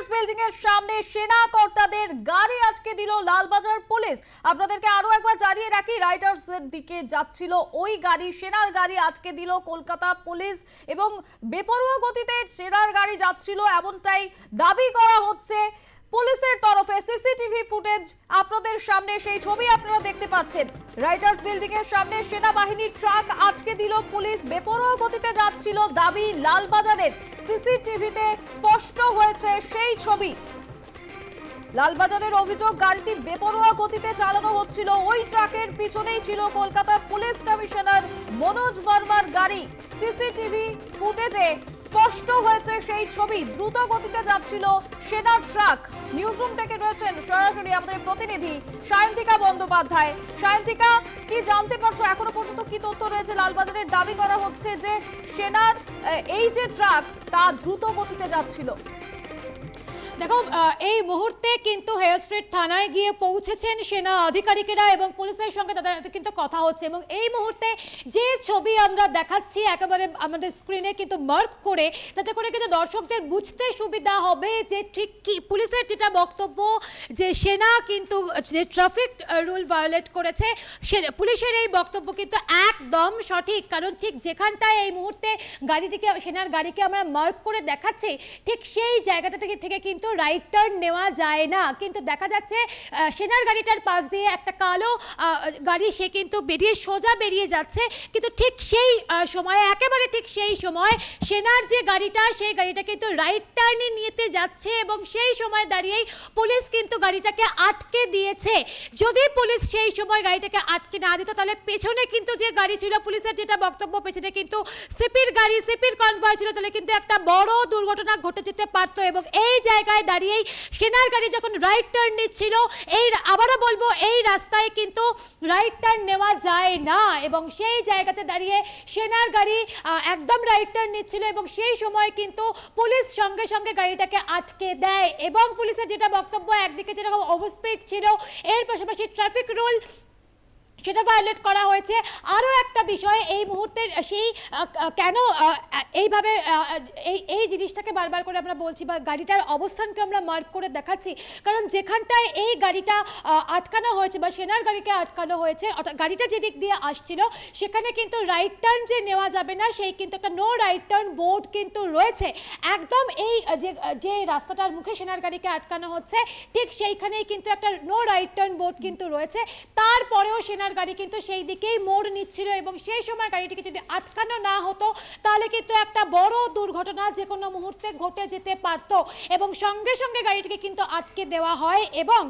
Writers building এর সামনে সেনা কর্তাদের গাড়ি আটকে দিল লালবাজার পুলিশ। আপনাদেরকে আরও একবার জানিয়ে রাখি রাইডার্স এর দিকে যাচ্ছিল ওই গাড়ি, সেনার গাড়ি আটকে দিল কলকাতা পুলিশ এবং বেপরোয়া গতিতে সেনার গাড়ি যাচ্ছিল। এমনটাই দাবি করা হচ্ছে। পুলিশের তরফে সিসিটিভি ফুটেজ আপনাদের সামনে। সেই ছবি আপনারা দেখতে পাচ্ছেন। রাইটার্স বিল্ডিং এর সামনে সেনাবাহিনীর ট্রাক আটকে দিল পুলিশ। বেপরোয়া গতিতে যাচ্ছিল দাবি লালবাজারের। সিসিটিভিতে স্পষ্ট হয়েছে সেই ছবি। লালবাজারের অভিযোগ, গাড়িটি বেপরোয়া গতিতে চালানো হচ্ছিল। ওই ট্রাকের পিছনেই ছিল কলকাতা পুলিশ কমিশনার মনোজ বর্মার গাড়ি। সিসিটিভি ফুটেজে স্পষ্ট হয়েছে সেই ছবি। দ্রুত গতিতে যাচ্ছিল সেনার ট্রাক। নিউজরুম থেকে রয়েছেন সরাসরি আমাদের প্রতিনিধি সায়ন্তিকা বন্দ্যোপাধ্যায়। সায়ন্তিকা, কি জানতে পারছ? এখনও পর্যন্ত কি তথ্য রয়েছে? লালবাজারের দাবি করা হচ্ছে যে সেনার এই যে ট্রাক, তা দ্রুত গতিতে যাচ্ছিল। দেখো এই মুহূর্তে কিন্তু হেয়ার স্ট্রিট থানায় গিয়ে পৌঁছেছেন সেনা আধিকারিকেরা এবং পুলিশের সঙ্গে তাদের কিন্তু কথা হচ্ছে এবং এই মুহূর্তে যে ছবি আমরা দেখাচ্ছি, একেবারে আমাদের স্ক্রিনে কিন্তু মার্ক করে তাতে করে কিন্তু দর্শকদের বুঝতে সুবিধা হবে যে ঠিক কি, পুলিশের যেটা বক্তব্য যে সেনা কিন্তু, যে ট্রাফিক রুল ভায়োলেট করেছে, সে- পুলিশের এই বক্তব্য কিন্তু একদম সঠিক। কারণ ঠিক যেখানটায় এই মুহূর্তে গাড়িটিকে, সেনার গাড়িকে আমরা মার্ক করে দেখাচ্ছি, ঠিক সেই জায়গাটা থেকে থেকে কিন্তু রাইট টার্ন নেওয়া যায় না। কিন্তু দেখা যাচ্ছে সেনার গাড়িটার পাশ দিয়ে একটা কালো গাড়ি, সে কিন্তু বেরিয়ে সোজা বেরিয়ে যাচ্ছে। কিন্তু ঠিক সেই সময়ে, একেবারে ঠিক সেই সময় সেনার যে গাড়িটা, সেই গাড়িটা কিন্তু রাইট টার্নে নিতে যাচ্ছে এবং সেই সময় দাঁড়িয়েই পুলিশ কিন্তু গাড়িটাকে আটকে দিয়েছে। যদি পুলিশ সেই সময় গাড়িটাকে আটকে না দিত, তাহলে পেছনে কিন্তু যে গাড়ি ছিল, পুলিশের যেটা বক্তব্য, পেছনে কিন্তু সিপির গাড়ি, সিপির কনভয় ছিল, তাহলে কিন্তু একটা বড় দুর্ঘটনা ঘটে যেতে পারতো এবং এই জায়গায় দাঁড়িয়েই সেনার গাড়ি যখন রাইট টার্ন নিচ্ছিল, এই আবারও বলব, এই রাস্তায় কিন্তু রাইট টার্ন নেওয়া যায় না। এবং সেই জায়গাতে দাঁড়িয়ে সেনার গাড়ি একদম রাইট টার্ন নিচ্ছিল এবং সেই সময় কিন্তু পুলিশ সঙ্গে সঙ্গে গাড়িটাকে আটকে দেয়। এবং পুলিশের যেটা বক্তব্য, একদিকে যেরকম ওভারস্পিড ছিল, এর পাশাপাশি ট্রাফিক রুল সেটা ভায়োলেট করা হয়েছে। আরও একটা বিষয়, এই মুহূর্তে সেই কেন এইভাবে এই এই জিনিসটাকে বারবার করে আমরা বলছি বা গাড়িটার অবস্থানকে আমরা মার্ক করে দেখাচ্ছি। কারণ যেখানটায় এই গাড়িটা আটকানো হয়েছে বা সেনার গাড়িকে আটকানো হয়েছে, অর্থাৎ গাড়িটা যেদিক দিয়ে আসছিল, সেখানে কিন্তু রাইট টার্ন যে নেওয়া যাবে না, সেই কিন্তু একটা নো রাইট টার্ন বোর্ড কিন্তু রয়েছে। একদম এই যে যে রাস্তাটার মুখে সেনার গাড়িকে আটকানো হচ্ছে, ঠিক সেইখানেই কিন্তু একটা নো রাইট টার্ন বোর্ড কিন্তু রয়েছে। তারপরেও সেনার গাড়ি কিন্তু সেই দিকেই মোড় নিচ্ছিল এবং সেই সময় গাড়িটিকে যদি আটকানো না হতো, তাহলে কিন্তু একটা বড় দুর্ঘটনা যে কোনো মুহূর্তে ঘটে যেতে পারত। এবং সঙ্গে সঙ্গে গাড়িটিকে কিন্তু আটকে দেওয়া হয় এবং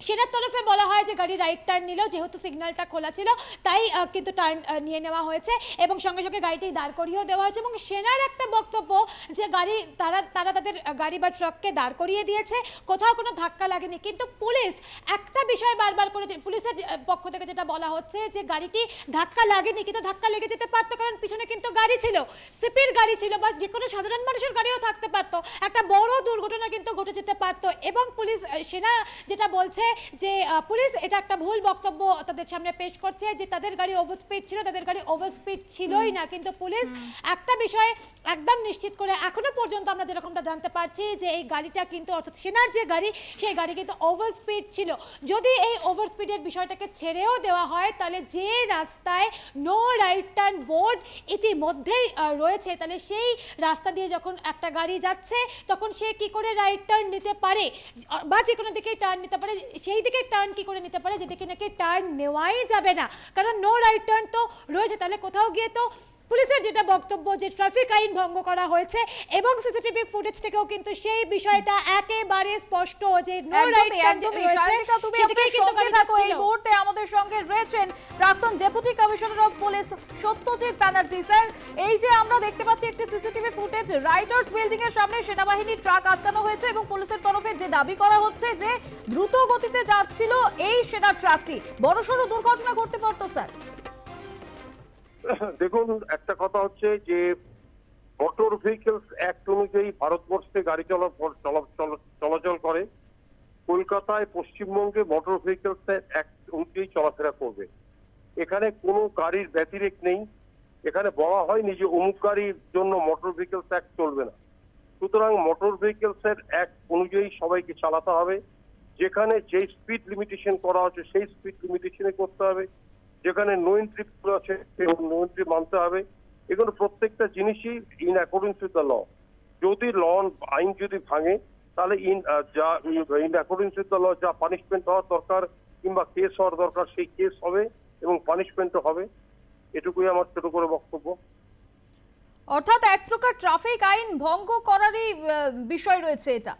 সেটার তরফে বলা হয় যে গাড়ি রাইট টার্ন নিল, যেহেতু সিগন্যালটা খোলা ছিল, তাই কিন্তু টার্ন নিয়ে নেওয়া হয়েছে এবং সঙ্গে সঙ্গে গাড়িটি দাঁড় করিয়েও দেওয়া হয়েছে এবং সেনার একটা বক্তব্য যে গাড়ি, তারা তারা তাদের গাড়ি বা ট্রাককে দাঁড় করিয়ে দিয়েছে, কোথাও কোনো ধাক্কা লাগেনি। কিন্তু পুলিশ একটা বিষয় বারবার করে পুলিশের পক্ষ থেকে যেটা বলা হচ্ছে যে গাড়িটি ধাক্কা লাগেনি, কিন্তু ধাক্কা লেগে যেতে পারতো, কারণ পিছনে কিন্তু গাড়ি ছিল, সিপির গাড়ি ছিল বা যে কোনো সাধারণ মানুষের গাড়িও থাকতে পারতো। একটা বড় দুর্ঘটনা কিন্তু ঘটে যেতে পারতো এবং পুলিশ সেনা যেটা বলছে যে পুলিশ এটা একটা ভুল বক্তব্য তাদের সামনে পেশ করছে যে তাদের গাড়ি ওভারস্পিড ছিল তাদের গাড়ি ওভারস্পিড ছিলই না। কিন্তু পুলিশ একটা বিষয়ে একদম নিশ্চিত করে এখনও পর্যন্ত আমরা যেরকমটা জানতে পারছি যে এই গাড়িটা কিন্তু অর্থাৎ সেনার যে গাড়ি সেই গাড়ি কিন্তু ওভারস্পিড ছিল। যদি এই ওভারস্পিডের বিষয়টাকে ছেড়েও দেওয়া হয় তাহলে যে রাস্তায় নো রাইট টার্ন বোর্ড ইতিমধ্যেই রয়েছে তাহলে সেই রাস্তা দিয়ে যখন একটা গাড়ি যাচ্ছে তখন সে কি করে রাইট টার্ন নিতে পারে? বা যে কোনো দিকেই টার্ন নিতে পারে সেই দিকে টার্ন কি করে নিতে পারে? যেদিকে নাকি টার্ন নেওয়াই যাবে না। কারণ নো রাইট টার্ন তো রয়েছে। তাহলে কোথাও গিয়ে তো পুলিশের যেটা বক্তব্য যে ট্রাফিক আইন ভঙ্গ করা হয়েছে এবং সিসিটিভি ফুটেজ থেকেও কিন্তু সেই বিষয়টা একেবারে স্পষ্ট যে নো রাইট তুমি সঙ্গে থাকো। এই মুহূর্তে আমাদের সঙ্গে রয়েছেন প্রাক্তন deputy commissioner of police Satyajit Banerjee. Sir এই যে আমরা দেখতে পাচ্ছি একটি সিসিটিভি ফুটেজ রাইটার্স বিল্ডিং এর সামনে সেনাবাহিনীর ট্রাক আটকানো হয়েছে এবং পুলিশের তরফে যে দাবি করা হচ্ছে যে দ্রুত গতিতে যাচ্ছিল এই সেনা ট্রাকটি। বড়সড় দুর্ঘটনা ঘটতে পারতো স্যার। দেখুন, একটা কথা হচ্ছে যে মোটর ভেহিকেলস অ্যাক্ট অনুযায়ী ভারতবর্ষে গাড়ি চলা চলা- চলা- চলাচল করে। কলকাতায়, পশ্চিমবঙ্গে মোটর ভেহিকেলস অ্যাক্ট অনুযায়ী চলাফেরা করবে। এখানে কোনো গাড়ির ব্যতিরেক নেই। এখানে বলা হয়নি যে অমুক গাড়ির জন্য মোটর ভেহিকেলস অ্যাক্ট চলবে না। সুতরাং মোটর ভেহিকেলস এর অ্যাক্ট অনুযায়ী সবাইকে চালাতে হবে। যেখানে যে স্পিড লিমিটেশন করা হচ্ছে, সেই স্পিড লিমিটেশনে করতে হবে। যেখানে নো এন্ট্রি আছে নো এন্ট্রি মানতে হবে। এগুলো প্রত্যেকটা জিনিসই in accordings with the law যদি ল আইন যদি ভাঙে তাহলে ইন যা in accordings with the law যা পানিশমেন্ট হওয়ার দরকার কিংবা কেস হওয়ার দরকার সেই কেস হবে এবং পানিশমেন্টও হবে। এটুকুই আমার ছোট করে বক্তব্য। অর্থাৎ এক প্রকার ট্রাফিক আইন ভঙ্গ করারই বিষয় রয়েছে এটা।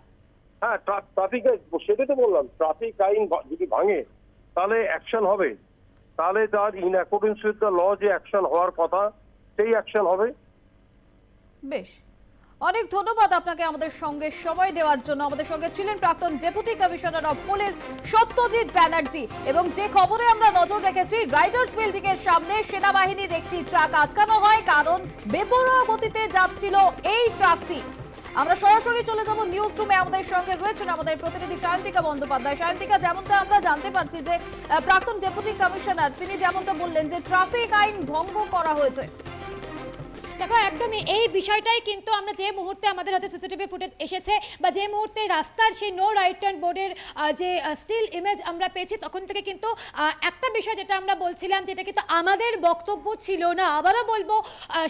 হ্যাঁ ট্রাফিক সেটাই তো বললাম। ট্রাফিক আইন যদি ভাঙে তাহলে অ্যাকশন হবে। তাহলে তার in accordance with the law যে অ্যাকশন হওয়ার কথা, সেই অ্যাকশন হবে। বেশ। অনেক ধন্যবাদ আপনাকে আমাদের সঙ্গে সময় দেওয়ার জন্য। আমাদের সঙ্গে ছিলেন প্রাক্তন deputy commissioner of police Satyajit Banerjee এবং যে খবরে আমরা নজর রেখেছি, রাইডার্স বিল্ডিং এর সামনে সেনাবাহিনীর একটি ট্রাক আটকানো হয়, কারণ বেপরোয়া গতিতে যাচ্ছিল এই ট্রাকটি। আমরা সরাসরি চলে যাব নিউজ রুমে আমাদের সঙ্গে রয়েছেন আমাদের প্রতিনিধি সায়ন্তিকা বন্দ্যোপাধ্যায়। সায়ন্তিকা যেমনটা আমরা জানতে পারছি যে প্রাক্তন ডেপুটি কমিশনার তিনি যেমনটা বললেন যে ট্রাফিক আইন ভঙ্গ করা হয়েছে। দেখো, একদমই এই বিষয়টাই কিন্তু আমরা যে মুহূর্তে আমাদের হাতে সিসিটিভি ফুটেজ এসেছে বা যে মুহূর্তে রাস্তার সেই নো রাইট টার্ন বোর্ডের যে স্টিল ইমেজ আমরা পেয়েছি, তখন থেকে কিন্তু একটা বিষয় যেটা আমরা বলছিলাম, যেটা কিন্তু আমাদের বক্তব্য ছিল না। আবারও বলব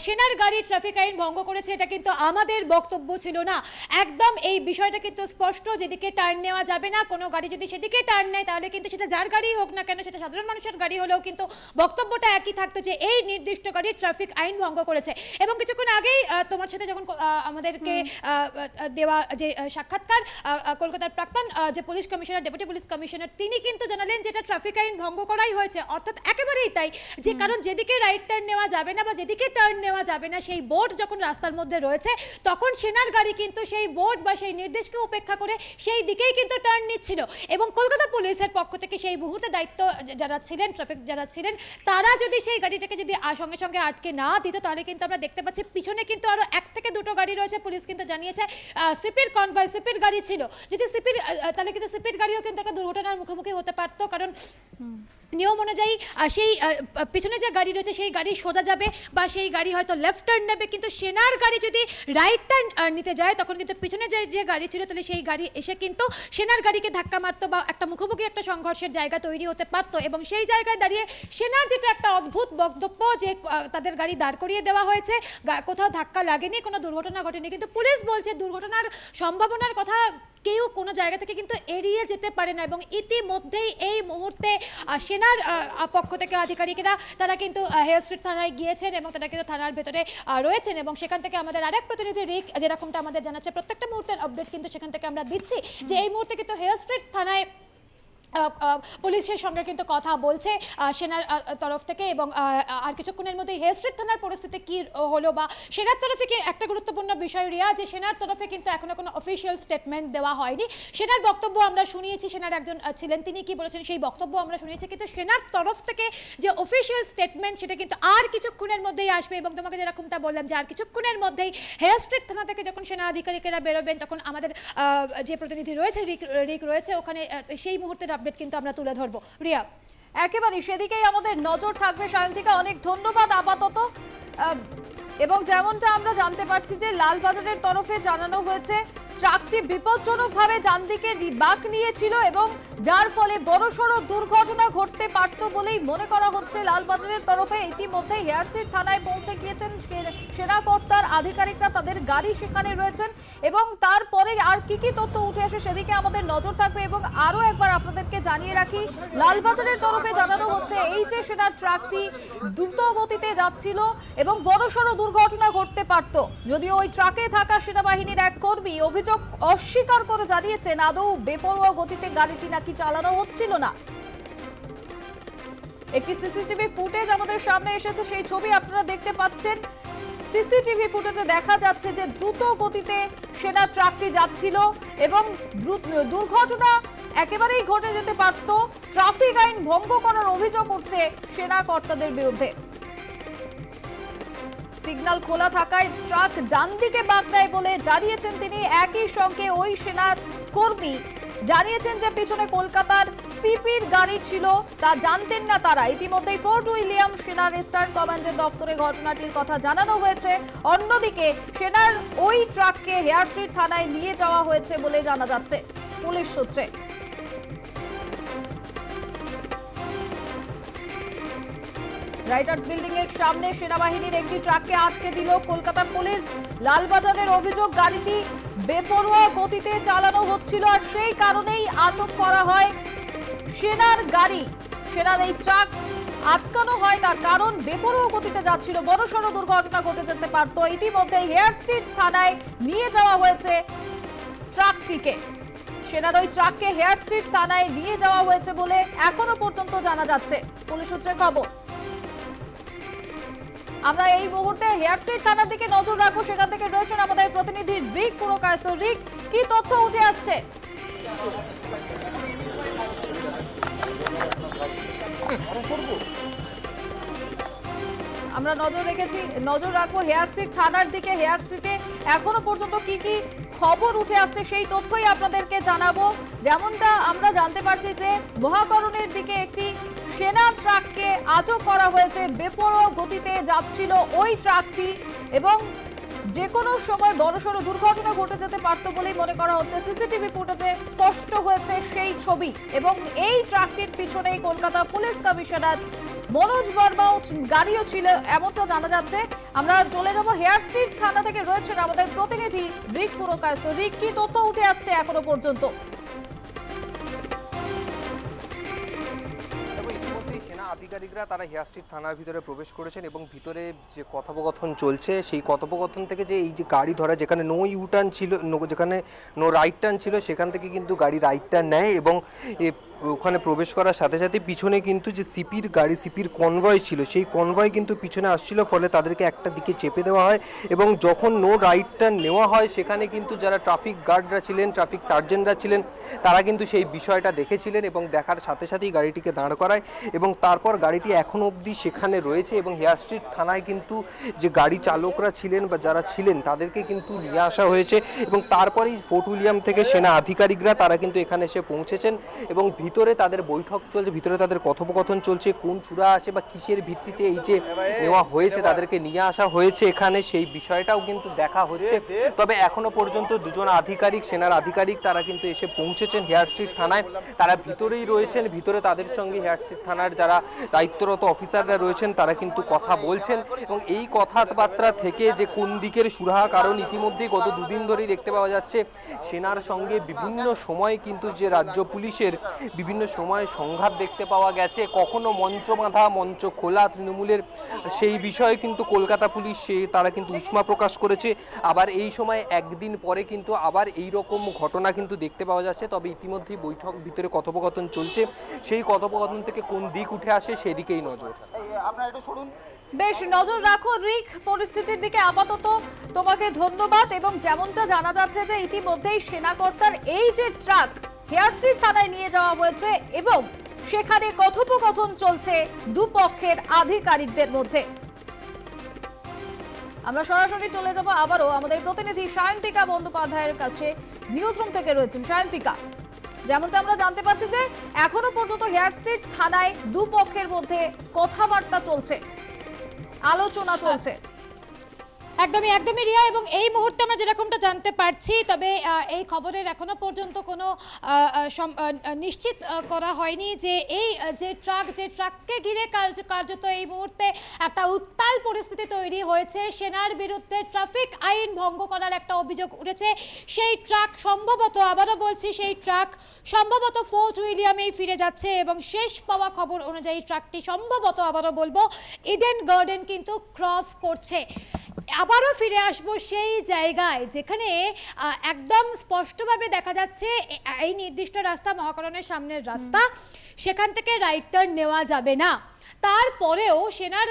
সেনার গাড়ি ট্রাফিক আইন ভঙ্গ করেছে, এটা কিন্তু আমাদের বক্তব্য ছিল না। একদম এই বিষয়টা কিন্তু স্পষ্ট, যেদিকে টার্ন নেওয়া যাবে না, কোনো গাড়ি যদি সেদিকে টার্ন নেয়, তাহলে কিন্তু সেটা যার গাড়ি হোক না কেন, সেটা সাধারণ মানুষের গাড়ি হলেও কিন্তু বক্তব্যটা একই থাকতো যে, এই নির্দিষ্ট গাড়ি ট্রাফিক আইন ভঙ্গ করেছে। এবং কিছুক্ষণ আগেই তোমার সাথে যখন আমাদেরকে দেওয়া যে সাক্ষাৎকার কলকাতার প্রাক্তন যে police commissioner deputy police commissioner তিনি কিন্তু জানালেন যে এটা ট্রাফিক আইন ভঙ্গ করাই হয়েছে। অর্থাৎ একেবারেই তাই। যে কারণ যেদিকে রাইট টার্ন নেওয়া যাবে না বা যেদিকে টার্ন নেওয়া যাবে না সেই বোর্ড যখন রাস্তার মধ্যে রয়েছে তখন সেনার গাড়ি কিন্তু সেই বোর্ড বা সেই নির্দেশকে উপেক্ষা করে সেই দিকেই কিন্তু টার্ন নিচ্ছিল। এবং কলকাতা পুলিশের পক্ষ থেকে সেই মুহূর্তে দায়িত্ব যারা ছিলেন ট্রাফিক যারা ছিলেন তারা যদি সেই গাড়িটাকে যদি সঙ্গে সঙ্গে আটকে না দিত তাহলে কিন্তু আমরা দেখতে পাচ্ছি, পিছনে কিন্তু আরও এক থেকে দুটো গাড়ি রয়েছে, পুলিশ কিন্তু জানিয়েছে সিপির কনভয় সিপির গাড়ি ছিল। যদি সিপির তাহলে কিন্তু সিপির গাড়িও কিন্তু একটা দুর্ঘটনার মুখোমুখি হতে পারতো, কারণ নিয়ম অনুযায়ী সেই পিছনে যে গাড়ি রয়েছে, সেই গাড়ি সোজা যাবে বা সেই গাড়ি হয়তো লেফট টার্ন নেবে, কিন্তু সেনার গাড়ি যদি রাইট টার্ন নিতে যায়, তখন কিন্তু পিছনে যে যে গাড়ি ছিল, তাহলে সেই গাড়ি এসে কিন্তু সেনার গাড়িকে ধাক্কা মারতো বা একটা মুখোমুখি একটা সংঘর্ষের জায়গা তৈরি হতে পারতো এবং সেই জায়গায় দাঁড়িয়ে সেনার যেটা একটা অদ্ভুত বক্তব্য যে তাদের গাড়ি দাঁড় করিয়ে দেওয়া হয়েছে গা- কোথাও ধাক্কা লাগেনি কোনো দুর্ঘটনা ঘটেনি। কিন্তু পুলিশ বলছে দুর্ঘটনার সম্ভাবনার কথা কেউ কোনো জায়গা থেকে কিন্তু এড়িয়ে যেতে পারে না এবং ইতিমধ্যেই এই মুহূর্তে সেনার পক্ষ থেকে আধিকারিকেরা তারা কিন্তু হেয়ার স্ট্রিট থানায় গিয়েছেন এবং তারা কিন্তু থানার ভেতরে রয়েছেন এবং সেখান থেকে আমাদের আরেক প্রতিনিধি রিক যেরকমটা আমাদের জানাচ্ছে প্রত্যেকটা মুহূর্তের আপডেট কিন্তু সেখান থেকে আমরা দিচ্ছি যে এই মুহূর্তে কিন্তু হেয়ার স্ট্রিট থানায় পুলিশের সঙ্গে কিন্তু কথা বলছে সেনার তরফ থেকে এবং আর কিছুক্ষণের মধ্যে হেস্ট্রিট থানার পরিস্থিতি কি হলো বা সেনার তরফে কি একটা গুরুত্বপূর্ণ বিষয় রিয়া, যে সেনার তরফে কিন্তু এখনও কোনো অফিসিয়াল স্টেটমেন্ট দেওয়া হয়নি। সেনার বক্তব্য আমরা শুনিয়েছি, সেনার একজন ছিলেন, তিনি কি বলেছেন সেই বক্তব্য আমরা শুনিয়েছি, কিন্তু সেনার তরফ থেকে যে অফিসিয়াল স্টেটমেন্ট সেটা কিন্তু আর কিছুক্ষণের মধ্যেই আসবে এবং তোমাকে যেরকমটা বললাম যে আর কিছুক্ষণের মধ্যেই হেয়ার থানা থেকে যখন সেনা আধিকারিকেরা বেরোবেন, তখন আমাদের যে প্রতিনিধি রয়েছে, রিক রিক রয়েছে, ওখানে সেই মুহূর্তের আপডেট কিন্তু আমরা তুলে ধরবো। রিয়া একেবারে সেদিকেই আমাদের নজর থাকবে সায়ন্তিকা, অনেক ধন্যবাদ আপাতত। এবং যেমনটা আমরা জানতে পারছি যে লালবাজারের তরফে জানানো হয়েছে, ট্রাকটি বিপজ্জনকভাবে ডান দিকে বাঁক নিয়েছিল এবং যার ফলে বড়সড় দুর্ঘটনা ঘটতে পারত বলেই মনে করা হচ্ছে। লালবাজারের তরফে ইতিমধ্যে হেয়ারসিট থানায় পৌঁছে গিয়েছেন সেনা কর্তার আধিকারিকরা, তাদের গাড়ি সেখানে রয়েছেন এবং তারপরে আর কি কি তথ্য উঠে আসে সেদিকে আমাদের নজর থাকবে এবং আরও একবার আপনাদেরকে জানিয়ে রাখি, লালবাজারের তরফে জানানো হচ্ছে, এই যে সেনা ট্রাকটি দ্রুত গতিতে যাচ্ছিল এবং বড়সড় দুর্ঘটনা ঘটতে পারত। যদিও ওই ট্রাকে থাকা সেনাবাহিনীর এক কর্মী অভিযোগ অস্বীকার করে জানিয়েছেন, আদৌ বেপরোয়া গতিতে গাড়িটি নাকি চালানো হচ্ছিল না। একটি সিসিটিভি ফুটেজ আমাদের সামনে এসেছে, সেই ছবি আপনারা দেখতে পাচ্ছেন। সিসিটিভি ফুটেজে দেখা যাচ্ছে যে দ্রুত গতিতে সেনা ট্রাকটি যাচ্ছিল এবং দুর্ঘটনা একেবারেই ঘটে যেতে পারত। ট্রাফিক আইন ভঙ্গ করার অভিযোগ উঠছে সেনা কর্তাদের বিরুদ্ধে। সিগন্যাল খোলা থাকায় ট্রাক ডান দিকে বাঁক নেয় বলে জানিয়েছেন তিনি। একই সঙ্গে ওই সেনার কর্মী জানিয়েছেন যে পিছনে কলকাতার সিপির গাড়ি ছিল, তা জানতেন না তারা। ইতিমধ্যেই ফোর্ট উইলিয়াম সেনার ইস্টার্ন কমান্ডের দফতরে ঘটনাটির কথা জানানো হয়েছে। অন্যদিকে সেনার ওই ট্রাককে হেয়ার স্ট্রিট থানায় নিয়ে যাওয়া হয়েছে বলে জানা যাচ্ছে পুলিশ সূত্রে। রাইটার্স বিল্ডিং এর সামনে সেনাবাহিনীর একটি ট্রাককে আটকে দিল কলকাতা পুলিশ। লালবাজারের অভিযোগ, গাড়িটি বেপরোয়া গতিতে চালানো হচ্ছিল আর সেই কারণেই আটক করা হয় সেনার গাড়ি। সেনার এই ট্রাক আটকানো হয় তার কারণ বেপরোয়া গতিতে যাচ্ছিল। বড়সড় দুর্ঘটনা ঘটে যেতে পারত। ইতিমধ্যে হেয়ার স্ট্রিট থানায় নিয়ে যাওয়া হয়েছে ট্রাকটিকে। সেনার ওই ট্রাককে হেয়ার স্ট্রিট থানায় নিয়ে যাওয়া হয়েছে বলে এখনও পর্যন্ত জানা যাচ্ছে। পুলিশ সূত্রে খবর। আমরা এই মুহূর্তে হেয়ার স্ট্রিট থানার দিকে নজর রাখব। সেখান থেকে রয়েছেন আমাদের প্রতিনিধি রিক পুরকায়ত রিক, কি তথ্য উঠে আসছে? আমরা নজর রেখেছি, নজর রাখব হেয়ার স্ট্রিট থানার দিকে, হেয়ার স্ট্রিটে এখনও পর্যন্ত কি কি খবর উঠে আসছে সেই তথ্যই আপনাদেরকে জানাব। যেমনটা আমরা জানতে পারছি যে মহাকরণের দিকে একটি সেনা ট্রাককে আটক করা হয়েছে। বেপরোয়া গতিতে যাচ্ছিল ওই ট্রাকটি এবং যে কোনো সময় বড়সড় দুর্ঘটনা ঘটে যেতে পারত বলেই মনে করা হচ্ছে। সিসিটিভি ফুটেজে স্পষ্ট হয়েছে সেই ছবি এবং এই ট্রাকটির পিছনেই কলকাতা পুলিশ কমিশনার মনোজ বর্মাও গাড়িও ছিল এমনটা জানা যাচ্ছে। আমরা চলে যাব হেয়ার স্ট্রিট থানা থেকে। রয়েছেন আমাদের প্রতিনিধি রিক পুরকায়স্ত রিক, কি তথ্য উঠে আসছে এখনও পর্যন্ত? আধিকারিকরা তারা হেয়ার স্ট্রিট থানার ভিতরে প্রবেশ করেছেন এবং ভিতরে যে কথোপকথন চলছে, সেই কথোপকথন থেকে যে এই যে গাড়ি ধরা, যেখানে নো ইউ টার্ন ছিল যেখানে নো রাইট টার্ন ছিল, সেখান থেকে কিন্তু গাড়ি রাইট টার্ন নেয় এবং ওখানে প্রবেশ করার সাথে সাথে পিছনে কিন্তু যে সিপির গাড়ি, সিপির কনভয় ছিল, সেই কনভয় কিন্তু পিছনে আসছিল, ফলে তাদেরকে একটা দিকে চেপে দেওয়া হয় এবং যখন নো রাইট টার্ন নেওয়া হয়, সেখানে কিন্তু যারা ট্রাফিক গার্ডরা ছিলেন ট্রাফিক সার্জেন্টরা ছিলেন, তারা কিন্তু সেই বিষয়টা দেখেছিলেন এবং দেখার সাথে সাথেই গাড়িটিকে দাঁড় করায় এবং তারপর গাড়িটি এখনও অবধি সেখানে রয়েছে এবং হেয়ার স্ট্রিট থানায় কিন্তু যে গাড়ি চালকরা ছিলেন বা যারা ছিলেন, তাদেরকে কিন্তু নিয়ে আসা হয়েছে এবং তারপরেই ফোর্ট উইলিয়াম থেকে সেনা আধিকারিকরা তারা কিন্তু এখানে এসে পৌঁছেছেন এবং ভিতরে তাদের বৈঠক চলছে, ভিতরে তাদের কথোপকথন চলছে, কোন চূড়া আছে বা কিসের ভিত্তিতে এই যে নেওয়া হয়েছে, তাদেরকে নিয়ে আসা হয়েছে এখানে, সেই বিষয়টাও কিন্তু দেখা হচ্ছে। তবে এখনও পর্যন্ত দুজন আধিকারিক, সেনার আধিকারিক তারা কিন্তু এসে পৌঁছেছেন হেয়ার স্ট্রিট থানায়। তারা ভিতরেই রয়েছেন, ভিতরে তাদের সঙ্গে হেয়ার স্ট্রিট থানার যারা দায়িত্বরত অফিসাররা রয়েছেন, তারা কিন্তু কথা বলছেন। এবং এই কথাবার্তা থেকে যে কোন দিকের সুরাহা, কারণ ইতিমধ্যেই গত দুদিন ধরেই দেখতে পাওয়া যাচ্ছে, সেনার সঙ্গে বিভিন্ন সময় কিন্তু যে রাজ্য পুলিশের বিভিন্ন সময় সংঘাত দেখতে পাওয়া গেছে। কখনো মঞ্চ বাঁধা মঞ্চ খোলা তৃণমূলের সেই বিষয়ে কিন্তু কলকাতা পুলিশ সে তারা কিন্তু উষ্মা প্রকাশ করেছে। আবার এই সময় একদিন পরে কিন্তু আবার এই রকম ঘটনা কিন্তু দেখতে পাওয়া যাচ্ছে। তবে ইতিমধ্যেই বৈঠক ভিতরে কথোপকথন চলছে। সেই কথোপকথন থেকে কোন দিক উঠে আসে সেদিকেই নজর। বেশ নজর রাখো রিক পরিস্থিতির দিকে আপাতত। তোমাকে ধন্যবাদ এবং যেমনটা জানা যাচ্ছে যে ইতিমধ্যেই সেনাকর্তার এই যে ট্রাক হেয়ার স্ট্রিট থানায় নিয়ে যাওয়া হয়েছে এবং সেখানে কথোপকথন চলছে দুপক্ষের আধিকারিকদের মধ্যে। আমরা সরাসরি চলে যাব আবারও আমাদের প্রতিনিধি সায়ন্তিকা বন্দ্যোপাধ্যায়ের কাছে নিউজ রুম থেকে রয়েছেন সায়ন্তিকা। যেমনটা আমরা জানতে পারছি যে এখনও পর্যন্ত হেয়ার স্ট্রিট থানায় দুপক্ষের মধ্যে কথাবার্তা চলছে, আলোচনা চলছে। একদমই একদমই রিয়া, এবং এই মুহূর্তে আমরা যেরকমটা জানতে পারছি, তবে এই খবরের এখনও পর্যন্ত কোনো নিশ্চিত করা হয়নি যে এই যে ট্রাক, যে ট্রাককে ঘিরে কার্য- কার্যত এই মুহূর্তে একটা উত্তাল পরিস্থিতি তৈরি হয়েছে। সেনার বিরুদ্ধে ট্রাফিক আইন ভঙ্গ করার একটা অভিযোগ উঠেছে। সেই ট্রাক সম্ভবত, আবারও বলছি, সেই ট্রাক সম্ভবত ফোর্ট উইলিয়ামেই ফিরে যাচ্ছে, এবং শেষ পাওয়া খবর অনুযায়ী ট্রাকটি সম্ভবত, আবারও বলব ইডেন গার্ডেন কিন্তু ক্রস করছে। আবারও ফিরে আসব সেই জায়গায় যেখানে একদম স্পষ্টভাবে দেখা যাচ্ছে এই নির্দিষ্ট রাস্তা মহাকরণের সামনের রাস্তা সেখান থেকে রাইট টার্ন নেওয়া যাবে না। তারপরেও সেনার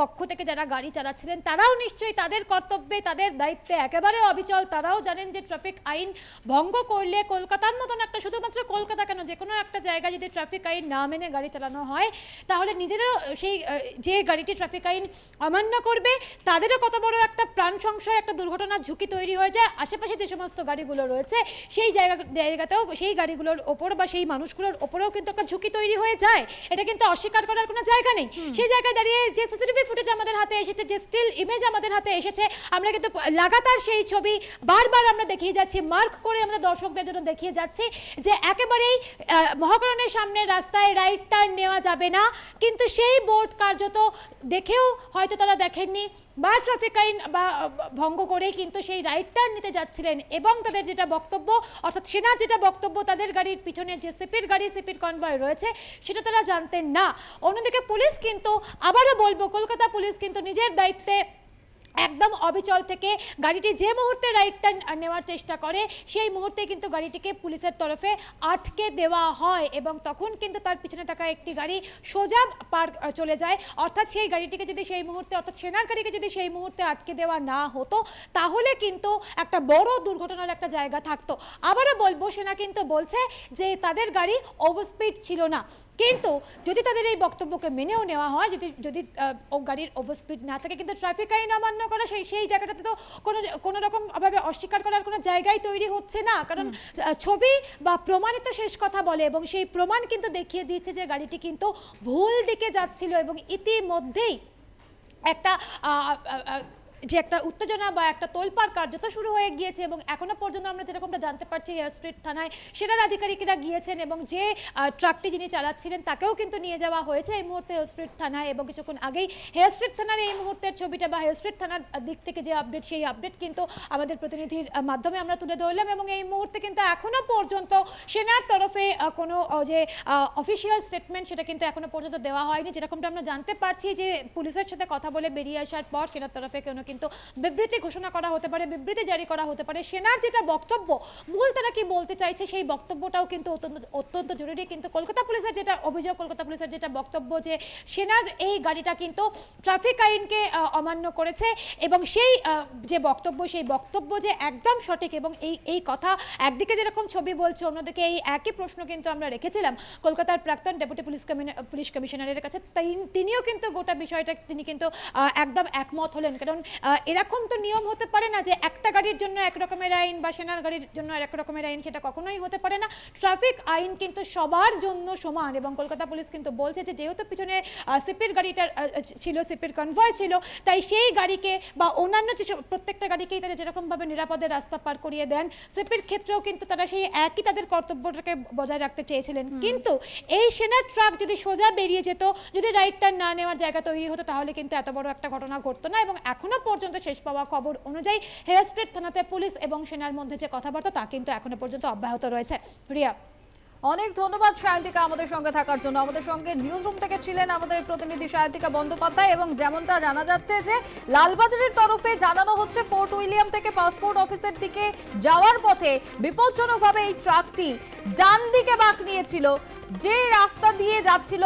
পক্ষ থেকে যারা গাড়ি চালাচ্ছিলেন, তারাও নিশ্চয়ই তাদের কর্তব্যে, তাদের দায়িত্বে একেবারে অবিচল। তারাও জানেন যে ট্রাফিক আইন ভঙ্গ করলে কলকাতার মতন একটা, শুধুমাত্র কলকাতা কেন, যে কোনো একটা জায়গায় যদি ট্রাফিক আইন না মেনে গাড়ি চালানো হয়, তাহলে নিজেরাও সেই যে গাড়িটি ট্রাফিক আইন অমান্য করবে, তাদেরও কত বড় একটা প্রাণ সংশয়, একটা দুর্ঘটনার ঝুঁকি তৈরি হয়ে যায়। আশেপাশে যে সমস্ত গাড়িগুলো রয়েছে, সেই জায়গা, জায়গাতেও সেই গাড়িগুলোর ওপর বা সেই মানুষগুলোর ওপরেও কিন্তু একটা ঝুঁকি তৈরি হয়ে যায়। এটা কিন্তু অস্বীকার করার কোনো জায়গা নেই। সেই জায়গায় দাঁড়িয়ে যে সিসিটিভি ফুটেজ আমাদের হাতে এসেছে যে স্টিল ইমেজ আমাদের হাতে এসেছে আমরা কিন্তু লাগাতার সেই ছবি বারবার আমরা দেখিয়ে যাচ্ছি মার্ক করে আমাদের দর্শকদের জন্য দেখিয়ে যাচ্ছি যে একেবারেই মহাকরণের সামনে রাস্তায় রাইট টার্ন নেওয়া যাবে না। কিন্তু সেই বোর্ড কার্যত দেখেও হয়তো তারা দেখেননি। বা ট্রাফিক আইন বা, ভঙ্গ করেই কিন্তু সেই রাইট টার্ন নিতে যাচ্ছিলেন এবং তাদের যেটা বক্তব্য, অর্থাৎ সেনার যেটা বক্তব্য, তাদের গাড়ির পিছনে যে সিপির গাড়ি সিপির কনভয় রয়েছে, সেটা তারা জানতেন না। অন্যদিকে পুলিশ কিন্তু, আবারও বলব, কলকাতা পুলিশ কিন্তু নিজের দায়িত্বে একদম অবিচল থেকে গাড়িটি যে মুহূর্তে রাইট টার্ন নেওয়ার চেষ্টা করে, সেই মুহূর্তে কিন্তু গাড়িটিকে পুলিশের তরফে আটকে দেওয়া হয় এবং তখন কিন্তু তার পিছনে থাকা একটি গাড়ি সোজা পার চলে যায়। অর্থাৎ সেই গাড়িটিকে যদি সেই মুহূর্তে, অর্থাৎ সেনার গাড়িকে যদি সেই মুহূর্তে আটকে দেওয়া না হতো, তাহলে কিন্তু একটা বড় দুর্ঘটনার একটা জায়গা থাকতো। আবারও বলব, সেনা কিন্তু বলছে যে তাদের গাড়ি ওভারস্পিড ছিল না। কিন্তু যদি তাদের এই বক্তব্যকে মেনেও নেওয়া হয়, যদি যদি গাড়ির ওভারস্পিড না থাকে, কিন্তু ট্রাফিক আইন অমান্য করা সেই সেই জায়গাটাতে তো কোনো কোনো রকম ভাবে অস্বীকার করার কোনো জায়গাই তৈরি হচ্ছে না। কারণ ছবি বা প্রমাণিত শেষ কথা বলে এবং সেই প্রমাণ কিন্তু দেখিয়ে দিয়েছে যে গাড়িটি কিন্তু ভুল দিকে যাচ্ছিল এবং ইতিমধ্যেই একটা যে একটা উত্তেজনা বা একটা তোলপাড় কার্যত শুরু হয়ে গিয়েছে এবং এখনও পর্যন্ত আমরা যেরকমটা জানতে পারছি এয়ার স্ট্রিট থানায় সেটার আধিকারিকেরা গিয়েছেন এবং যে ট্রাকটি যিনি চালাচ্ছিলেন তাকেও কিন্তু নিয়ে যাওয়া হয়েছে এই মুহূর্তে হেয়ার স্ট্রিট থানায় এবং কিছুক্ষণ আগেই হেয়ার স্ট্রিট থানার এই মুহূর্তের ছবিটা বা হেয়ার স্ট্রিট থানার দিক থেকে যে আপডেট সেই আপডেট কিন্তু আমাদের প্রতিনিধির মাধ্যমে আমরা তুলে ধরলাম এবং এই মুহূর্তে কিন্তু এখনও পর্যন্ত সেনার তরফে কোনো যে অফিসিয়াল স্টেটমেন্ট সেটা কিন্তু এখনও পর্যন্ত দেওয়া হয়নি। যেরকমটা আমরা জানতে পারছি যে পুলিশের সাথে কথা বলে বেরিয়ে আসার পর সেনার তরফে কোনো কিন্তু বিবৃতি ঘোষণা করা হতে পারে, বিবৃতি জারি করা হতে পারে। সেনার যেটা বক্তব্য, মূল তারা কি বলতে চাইছে সেই বক্তব্যটাও কিন্তু অত্যন্ত অত্যন্ত জরুরি। কিন্তু কলকাতা পুলিশের যেটা অভিযোগ, কলকাতা পুলিশের যেটা বক্তব্য যে সেনার এই গাড়িটা কিন্তু ট্রাফিক আইনকে অমান্য করেছে এবং সেই যে বক্তব্য, সেই বক্তব্য যে একদম সঠিক এবং এই এই কথা একদিকে যেরকম ছবি বলছে, অন্যদিকে এই একই প্রশ্ন কিন্তু আমরা রেখেছিলাম। কলকাতার প্রাক্তন ডেপুটি পুলিশ পুলিশ কমিশনারের কাছে। তিনিও কিন্তু গোটা বিষয়টা, তিনি কিন্তু একদম একমত হলেন। কারণ এরকম তো নিয়ম হতে পারে না যে একটা গাড়ির জন্য এক রকমের আইন বা সেনার গাড়ির জন্য এক রকমের আইন সেটা কখনোই হতে পারে না। ট্রাফিক আইন কিন্তু সবার জন্য সমান এবং কলকাতা পুলিশ কিন্তু বলছে যে যেহেতু পিছনে সিপির গাড়িটার ছিল সিপির কনভয় ছিল তাই সেই গাড়িকে বা অন্যান্য যেসব প্রত্যেকটা গাড়িকেই তারা যেরকমভাবে নিরাপদে রাস্তা পার করিয়ে দেন সিপির ক্ষেত্রেও কিন্তু তারা সেই একই তাদের কর্তব্যটাকে বজায় রাখতে চেয়েছিলেন। কিন্তু এই সেনার ট্রাক যদি সোজা বেরিয়ে যেত যদি রাইট টার্ন না নেওয়ার জায়গা তৈরি হতো তাহলে কিন্তু এত বড় একটা ঘটনা ঘটতো না এবং এখনও পর্যন্ত শেষ পাওয়া খবর অনুযায়ী হেয়ার স্ট্রিট থানাতে পুলিশ এবং সেনার মধ্যে যে কথাবার্তা তা কিন্তু এখনও পর্যন্ত অব্যাহত রয়েছে। রিয়া। অনেক ধন্যবাদ সায়ন্তিকা আমাদের সঙ্গে থাকার জন্য। আমাদের সঙ্গে নিউজ রুম থেকে ছিলেন আমাদের প্রতিনিধি সায়ন্তিকা বন্দ্যোপাধ্যায় এবং যেমনটা জানা যাচ্ছে যে লালবাজারের তরফে জানানো হচ্ছে ফোর্ট উইলিয়াম থেকে পাসপোর্ট অফিসের দিকে যাওয়ার পথে বিপজ্জনকভাবে এই ট্রাকটি ডান দিকে বাঁক নিয়েছিল। যে রাস্তা দিয়ে যাচ্ছিল,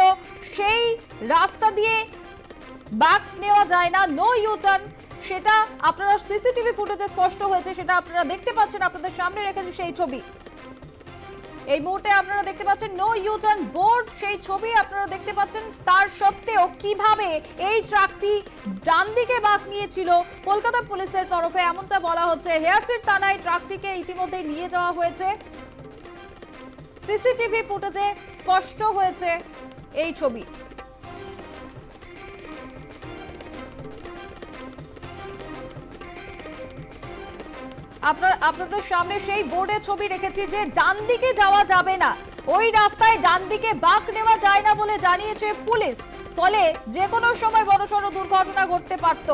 সেই রাস্তা দিয়ে বাঁক নেওয়া যায় না। নো ইউটার্ন সেটা আপনারা সিসিটিভি ফুটেজে স্পষ্ট হয়েছে, সেটা আপনারা দেখতে পাচ্ছেন, আপনাদের সামনে রেখেছে সেই ছবি। এই মুহূর্তে আপনারা দেখতে পাচ্ছেন নো ইউটার্ন বোর্ড সেই ছবি আপনারা দেখতে পাচ্ছেন। তার সত্ত্বেও কীভাবে এই ট্রাকটি ডান দিকে বাঁক নিয়েছিল কলকাতা পুলিশের তরফে, এমনটা বলা হচ্ছে। হেয়ারসিট থানায় ট্রাকটিকে ইতিমধ্যেই নিয়ে যাওয়া হয়েছে। সিসিটিভি ফুটেজে স্পষ্ট হয়েছে এই ছবি। আপনার, আপনাদের সামনে সেই বোর্ডে ছবি রেখেছি যে ডান দিকে যাওয়া যাবে না। ওই রাস্তায় ডান দিকে বাঁক নেওয়া যায় না বলে জানিয়েছে পুলিশ। ফলে যে কোনো সময় বড়সড় দুর্ঘটনা ঘটতে পারত।